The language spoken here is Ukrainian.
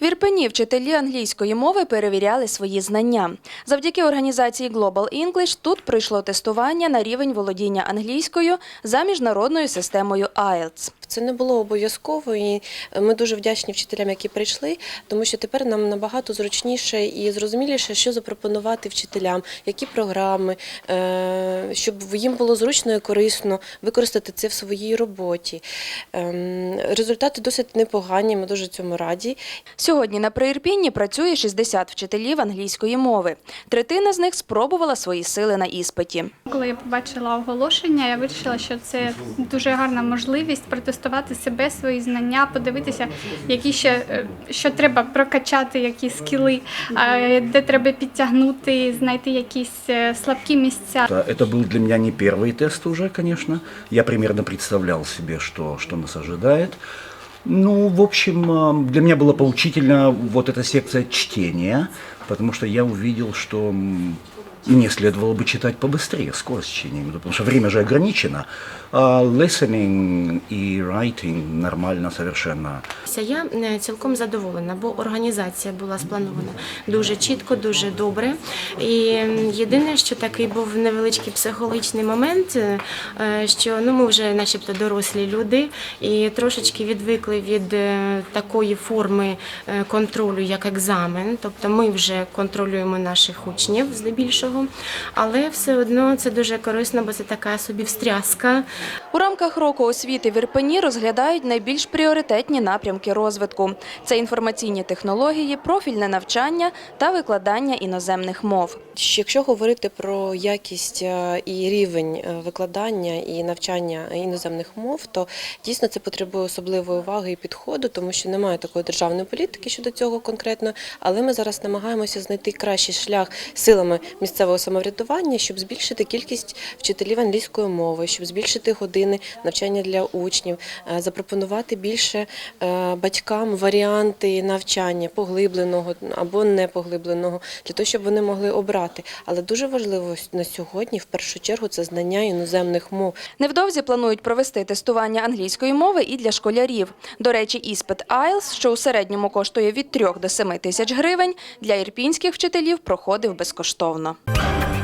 В Ірпені вчителі англійської мови перевіряли свої знання. Завдяки організації Global English тут пройшло тестування на рівень володіння англійською за міжнародною системою IELTS. Це не було обов'язково, і ми дуже вдячні вчителям, які прийшли, тому що тепер нам набагато зручніше і зрозуміліше, що запропонувати вчителям, які програми, е, щоб їм було зручно і корисно використати це в своїй роботі. Ем, Результати досить непогані, ми дуже цьому раді. Сьогодні на Приірпінні працює 60 вчителів англійської мови. Третина з них спробувала свої сили на іспиті. Коли я побачила оголошення, я вирішила, що це дуже гарна можливість протестувати себе, свої знання, подивитися, які ще е, що треба прокачати, які скіли, е, де треба підтягнути, знайти якісь е, слабкі місця. Это это был для меня не первый тест уже, конечно. Я примерно представлял себе, что, что нас ожидает. Ну, в общем, э, для меня было поучительно вот эта секция чтения, потому что я увидел, что м, мне следовало бы читать побыстрее, скорость чтения, потому что время же ограничено. А listening и writing нормально совершенно. Я е, цілком задоволена, бо організація була спланована дуже чітко, дуже добре. І єдине, що такий був невеличкий психологічний момент, е, що ну ми вже, начебто, дорослі люди, і трошечки відвикли від е, такої форми контролю, як екзамен. Тобто ми вже контролюємо наших учнів здебільшого, але все одно це дуже корисно, бо це така собі встряска. У рамках року освіти в Ірпені розглядають найбільш пріоритетні напрямки розвитку: це інформаційні технології, профільне навчання та викладання іноземних мов. Якщо говорити про якість е, і рівень е, викладання і навчання іноземних мов, то дійсно це потребує особливої уваги і підходу, тому що немає такої державної політики щодо цього конкретно. Але ми зараз намагаємося знайти кращий шлях силами місцевого самоврядування, щоб збільшити кількість вчителів англійської мови, щоб збільшити години навчання для учнів, е, запропонувати більше е, батькам варіанти навчання поглибленого або непоглибленого, для того, щоб вони могли обрати. Але дуже важливо на сьогодні, в першу чергу, це знання іноземних мов. Невдовзі планують провести тестування англійської мови і для школярів. До речі, іспит IELTS, що у середньому коштує від 3 до 7 тисяч гривень, для ірпінських вчителів проходив безкоштовно. Thank you.